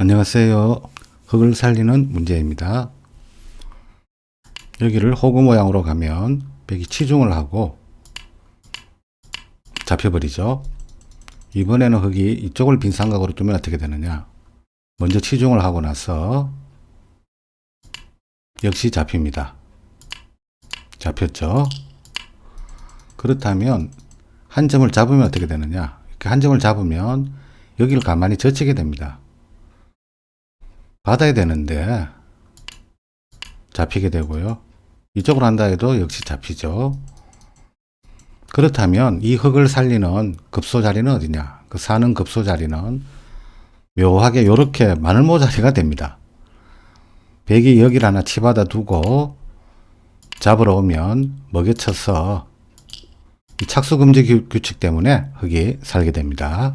안녕하세요. 흙을 살리는 문제입니다. 여기를 호구 모양으로 가면 벽이 치중을 하고 잡혀버리죠. 이번에는 흙이 이쪽을 빈 삼각으로 두면 어떻게 되느냐. 먼저 치중을 하고 나서 역시 잡힙니다. 잡혔죠. 그렇다면 한 점을 잡으면 어떻게 되느냐. 이렇게 한 점을 잡으면 여기를 가만히 젖히게 됩니다. 받아야 되는데 잡히게 되고요. 이쪽으로 한다 해도 역시 잡히죠. 그렇다면 이 흙을 살리는 급소 자리는 어디냐? 그 사는 급소 자리는 묘하게 이렇게 마늘모 자리가 됩니다. 백이 여기를 하나 치받아 두고 잡으러 오면 먹여쳐서 이 착수금지 규- 규칙 때문에 흙이 살게 됩니다.